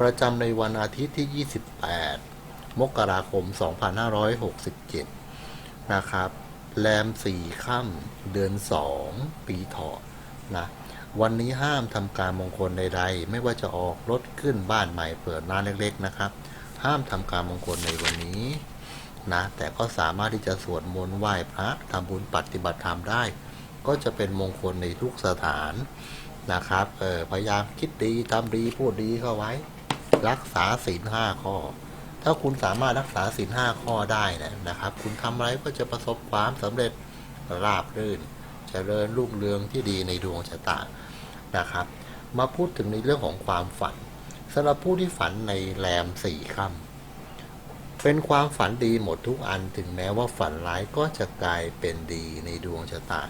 ประจำในวันอาทิตย์ที่ 28 มกราคม 2567 นะครับ แรมสี่ค่ำเดือน 2 ปีเถาะนะ วันนี้ห้ามทำการมงคลใดๆ ไม่ว่าจะออกรถขึ้นบ้านใหม่เปิดร้านเล็กๆ นะครับ ห้ามทำการมงคลในวันนี้นะ แต่ก็สามารถที่จะสวดมนต์ไหว้พระทำบุญปฏิบัติธรรมได้ ก็จะเป็นมงคลในทุกสถานนะครับ เออพยายามคิดดีทำดีพูดดีเข้าไว้ รักษาศีลห้าข้อ ถ้าคุณสามารถรักษาศีลห้าข้อได้นะนะครับ คุณทำอะไรก็จะประสบความสำเร็จราบรื่นจเจริญรุ่งเรืองที่ดีในดวงชะตานะครับ มาพูดถึงในเรื่องของความฝันสำหรับผู้ที่ฝันในแรมสี่ค่ำเป็นความฝันดีหมดทุกอันถึงแม้ว่าฝันร้ายก็จะกลายเป็นดีในดวงชะตา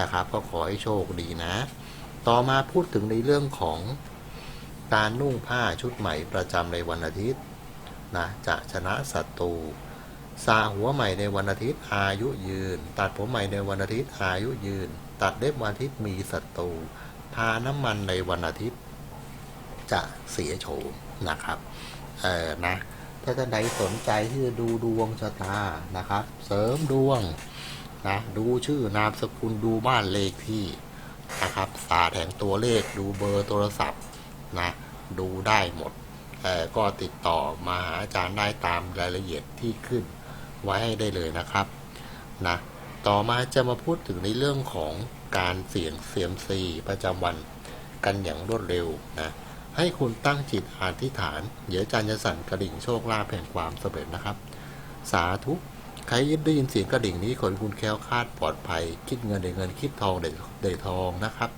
นะครับ ก็ขอให้โชคดีนะ ต่อมาพูดถึงในเรื่องของ การนุ่งผ้าชุดใหม่ประจำในวันอาทิตย์นะจะชนะศัตรูสาหัวใหม่ในวันอาทิตย์อายุยืน ตัดผมใหม่ในวันอาทิตย์อายุยืน ตัดเล็บวันอาทิตย์มีศัตรูทาน้ำมันในวันอาทิตย์ จะเสียโฉมนะครับเออนะถ้าท่านใดสนใจที่จะดูดวงชะตานะครับ เสริมดวงนะดูชื่อนามสกุลดูบ้านเลขที่นะครับศาสตร์แห่งตัวเลขดูเบอร์โทรศัพท์ นะดูได้หมดเอ่อก็ติดต่อมาหาอาจารย์ได้ตามรายละเอียดที่ขึ้นไว้ให้ได้เลยนะครับนะต่อมาจะมาพูดถึงในเรื่องของการเสี่ยงเซียมซีประจำวันกันอย่างรวดเร็วนะให้คุณตั้งจิตอธิษฐานเดี๋ยวอาจารย์จะสั่นกระดิ่งโชคลาภแห่งความสำเร็จนะครับ สาธุใครได้ยินเสียงกระดิ่งนี้ขอให้คุณแค้วคาดปลอดภัย คิดเงินได้เงินคิดทองได้ได้ทองนะครับ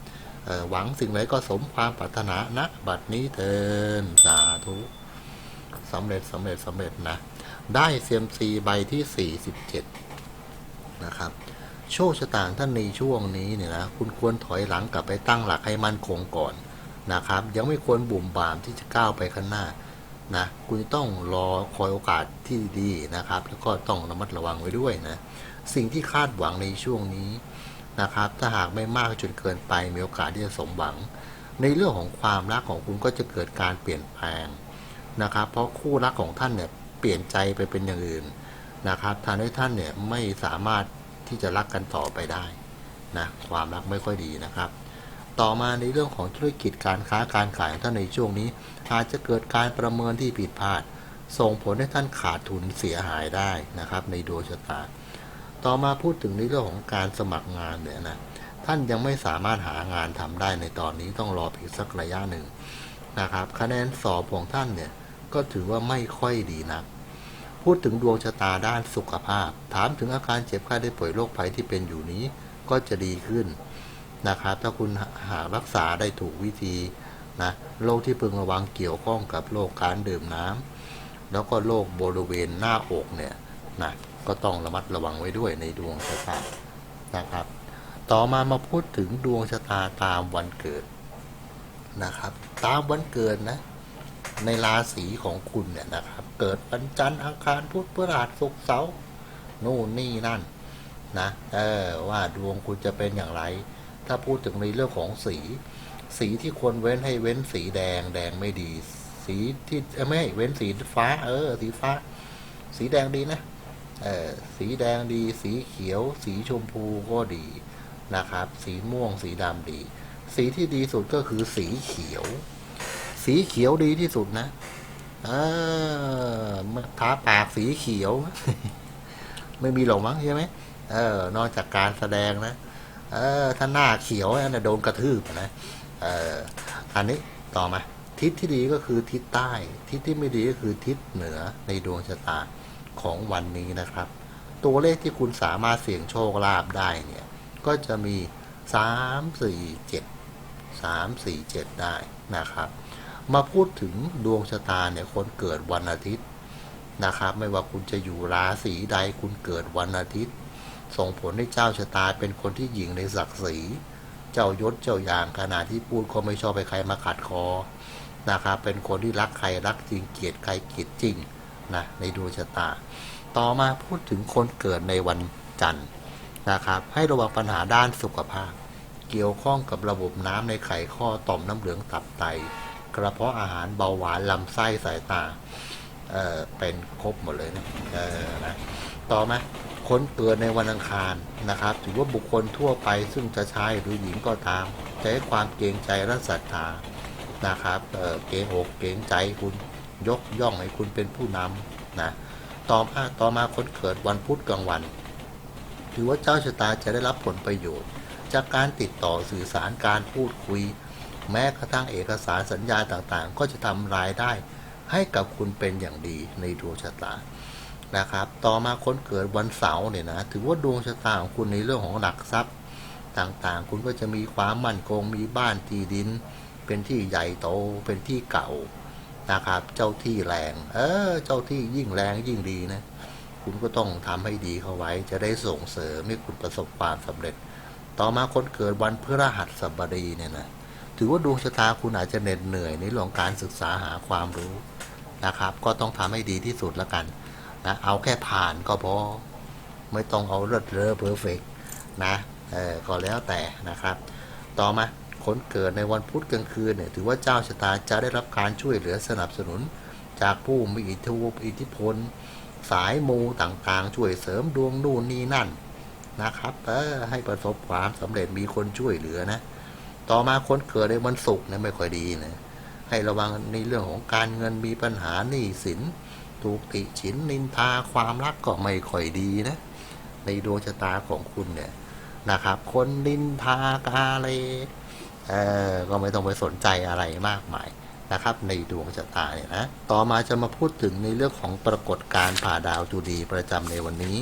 หวังสิ่งไหนก็สมความปรารถนานะบัดนี้เทินสาธุสำเร็จสำเร็จสำเร็จนะ ได้เซียมซีใบที่ 47 นะครับ โชคชะตางท่านในช่วงนี้เนี่ยนะ คุณควรถอยหลังกลับไปตั้งหลักให้มั่นคงก่อนนะครับ ยังไม่ควรบุ่มบามที่จะก้าวไปข้างหน้านะ คุณต้องรอคอยโอกาสที่ดีนะครับ แล้วก็ต้องระมัดระวังไว้ด้วยนะ สิ่งที่คาดหวังในช่วงนี้ นะครับ ถ้าหากไม่มากจนเกินไปมีโอกาสที่จะสมหวัง ในเรื่องของความรักของคุณก็จะเกิดการเปลี่ยนแปลงนะครับ เพราะคู่รักของท่านเนี่ยเปลี่ยนใจไปเป็นอย่างอื่นนะครับทำให้ท่านเนี่ยไม่สามารถที่จะรักกันต่อไปได้นะความรักไม่ค่อยดีนะครับ ต่อมาในเรื่องของธุรกิจการค้าการขายของท่านในช่วงนี้ อาจจะเกิดการประเมินที่ผิดพลาด ส่งผลให้ท่านขาดทุนเสียหายได้นะครับ ในดวงชะตา ต่อมาพูดถึงในเรื่องของการสมัครงานเนี่ยนะท่านยังไม่สามารถหางานทำได้ในตอนนี้ต้องรออีกสักระยะหนึ่งนะครับคะแนนสอบของท่านเนี่ยก็ถือว่าไม่ค่อยดีนักพูดถึงดวงชะตาด้านสุขภาพ ถามถึงอาการเจ็บไข้ได้ป่วยโรคภัยที่เป็นอยู่นี้ก็จะดีขึ้นนะครับถ้าคุณหารักษาได้ถูกวิธีนะโรคที่พึงระวังเกี่ยวข้องกับโรคการดื่มน้ำแล้วก็โรคบริเวณหน้าอกเนี่ยนะ ก็ต้องระมัดระวังไว้ด้วยในดวงชะตานะครับ ต่อมามาพูดถึงดวงชะตาตามวันเกิดนะครับ ตามวันเกิดนะในราศีของคุณเนี่ยนะครับ เกิดวันจันทร์อังคารพุธพฤหัสศุกร์เสาร์นู่นนี่นั่นนะเออว่าดวงคุณจะเป็นอย่างไร ถ้าพูดถึงในเรื่องของสี สีที่ควรเว้นให้เว้นสีแดงแดงไม่ดี สีที่เอ้ยไม่เว้นสีฟ้า เออ สีฟ้า สีแดงดีนะ เออสีแดงดี สีเขียว สีชมพูก็ดีนะครับ สีม่วงสีดำดี สีที่ดีสุดก็คือสีเขียว สีเขียวดีที่สุดนะเออทาปากสีเขียว ไม่มีหรอกมั้งใช่ไหมเออ นอกจากการแสดงนะเออถ้าหน้าเขียวนะโดนกระทืบนะเอออันนี้ต่อมาทิศที่ดีก็คือทิศใต้ ทิศที่ไม่ดีก็คือทิศเหนือในดวงชะตา ของวันนี้นะครับ ตัวเลขที่คุณสามารถเสี่ยงโชคลาภได้เนี่ยก็จะมีสามสี่เจ็ดสามสี่เจ็ดได้นะครับ มาพูดถึงดวงชะตาเนี่ยคนเกิดวันอาทิตย์นะครับ ไม่ว่าคุณจะอยู่ราศีใดคุณเกิดวันอาทิตย์ ส่งผลให้เจ้าชะตาเป็นคนที่หญิงในศักดิ์ศรีเจ้ายศเจ้าอย่างขณะที่พูดก็ไม่ชอบไปใครมาขัดคอนะครับเป็นคนที่รักใครรักจริงเกลียดใครเกลียดจริง นะในดวงชะตา ต่อมาพูดถึงคนเกิดในวันจันทร์นะครับ ให้ระวังปัญหาด้านสุขภาพ เกี่ยวข้องกับระบบน้ำในไขข้อต่อมน้ำเหลืองตับไต กระเพาะอาหารเบาหวานลำไส้สายตาเออเป็นครบหมดเลยนะเออนะต่อมาคนเกิดในวันอังคารนะครับ ถือว่าบุคคลทั่วไปซึ่งจะชายหรือหญิงก็ตามให้ความเกรงใจและศรัทธานะครับเเกรงอกเกรงใจคุณ ยกย่องให้คุณเป็นผู้นำนะต่อมาต่อมาคนเกิดวันพุธกลางวัน ถือว่าเจ้าชะตาจะได้รับผลประโยชน์ จากการติดต่อสื่อสารการพูดคุย แม้กระทั่งเอกสารสัญญาต่างๆ ก็จะทำรายได้ให้กับคุณเป็นอย่างดีในดวงชะตานะครับ ต่อมาคนเกิดวันเสาร์เนี่ยนะ ถือว่าดวงชะตาของคุณในเรื่องของหลักทรัพย์ต่างๆ คุณก็จะมีความมั่นคง มีบ้านที่ดิน เป็นที่ใหญ่โต เป็นที่เก่า นะครับ เจ้าที่แรง เออ เจ้าที่ยิ่งแรงยิ่งดีนะ คุณก็ต้องทำให้ดีเข้าไว้ จะได้ส่งเสริมให้คุณประสบความสำเร็จ ต่อมาคนเกิดวันพฤหัสบดีเนี่ยนะ ถือว่าดวงชะตาคุณอาจจะเหน็ดเหนื่อยในเรื่องการศึกษาหาความรู้นะครับ ก็ต้องทำให้ดีที่สุดแล้วกันนะ เอาแค่ผ่านก็พอ ไม่ต้องเอาเลิศเลอเพอร์เฟกนะ เออก็แล้วแต่นะครับ ต่อมา คนเกิดในวันพุธกลางคืนเนี่ยถือว่าเจ้าชะตาจะได้รับการช่วยเหลือสนับสนุน จากผู้มีอิทธิพลอิทธิพลสายมูต่างๆ ช่วยเสริมดวงนู่นนี่นั่นนะครับเออให้ประสบความสำเร็จมีคนช่วยเหลือนะ ต่อมาคนเกิดในวันศุกร์เนี่ยไม่ค่อยดีนะให้ระวังในเรื่องของการเงินมีปัญหาหนี้สิน ถูกติฉินนินทาความรักก็ไม่ค่อยดีนะ ในดวงชะตาของคุณเนี่ยนะครับ คนนินทากาเล เออก็ไม่ต้องไปสนใจอะไรมากมายนะครับ ในดวงชะตาเนี่ยนะ ต่อมาจะมาพูดถึงในเรื่องของปรากฏการณ์ผ่าดาวจุดีประจำในวันนี้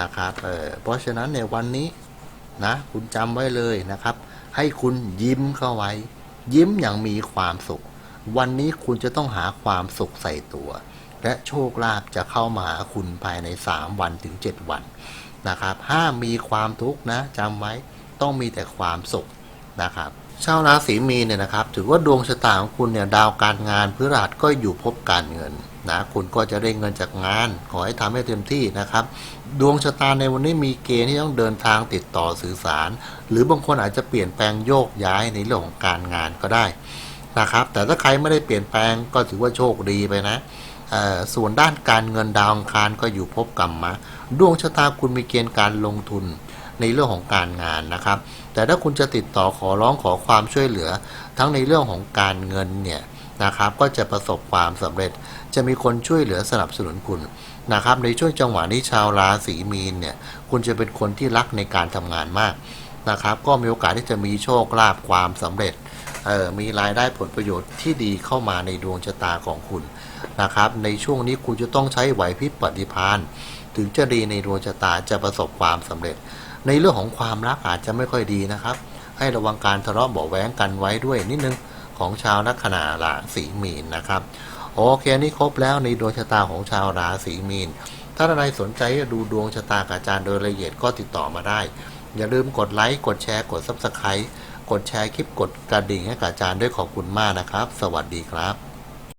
นะครับเออเพราะฉะนั้นในวันนี้นะคุณจำไว้เลยนะครับ ให้คุณยิ้มเข้าไว้ ยิ้มอย่างมีความสุข วันนี้คุณจะต้องหาความสุขใส่ตัว และโชคลาภจะเข้ามาหาคุณภายใน 3 วันถึง 7 วันนะครับห้ามมีความทุกข์นะจำไว้ต้องมีแต่ความสุขนะครับ ชาวราศีมีนเนี่ยนะครับ ถือว่าดวงชะตาของคุณเนี่ยดาวการงานพฤหัสก็อยู่พบการเงินนะคุณก็จะได้เงินจากงาน ขอให้ทำให้เต็มที่นะครับ ดวงชะตาในวันนี้มีเกณฑ์ที่ต้องเดินทางติดต่อสื่อสาร หรือบางคนอาจจะเปลี่ยนแปลงโยกย้ายในเรื่องของการงานก็ได้นะครับ แต่ถ้าใครไม่ได้เปลี่ยนแปลงก็ถือว่าโชคดีไปนะส่วนด้านการเงินดาวอังคารก็อยู่พบกรรมมาดวงชะตาคุณมีเกณฑ์การลงทุน ในเรื่องของการงานนะครับ แต่ถ้าคุณจะติดต่อขอร้องขอความช่วยเหลือ ทั้งในเรื่องของการเงินเนี่ยนะครับ ก็จะประสบความสำเร็จ จะมีคนช่วยเหลือสนับสนุนคุณนะครับ ในช่วงจังหวะนี้ชาวราศีมีนเนี่ย คุณจะเป็นคนที่รักในการทำงานมากนะครับ ก็มีโอกาสที่จะมีโชคลาภความสำเร็จเออมีรายได้ผลประโยชน์ที่ดีเข้ามาในดวงชะตาของคุณนะครับ ในช่วงนี้คุณจะต้องใช้ไหวพริบปฏิภาณถึงจะดีในดวงชะตาจะประสบความสำเร็จ ในเรื่องของความรักอาจจะไม่ค่อยดีนะครับ ให้ระวังการทะเลาะเบาะแว้งกันไว้ด้วยนิดนึงของชาวลัคนาราศีมีนนะครับโอเคนี้ครบแล้วในดวงชะตาของชาวราศีมีน ถ้าอะไรสนใจดูดวงชะตากับอาจารย์โดยละเอียดก็ติดต่อมาได้ อย่าลืมกดไลค์กดแชร์กด Subscribe กดแชร์คลิปกดกระดิ่งให้กับอาจารย์ด้วยขอบคุณมากนะครับ สวัสดีครับ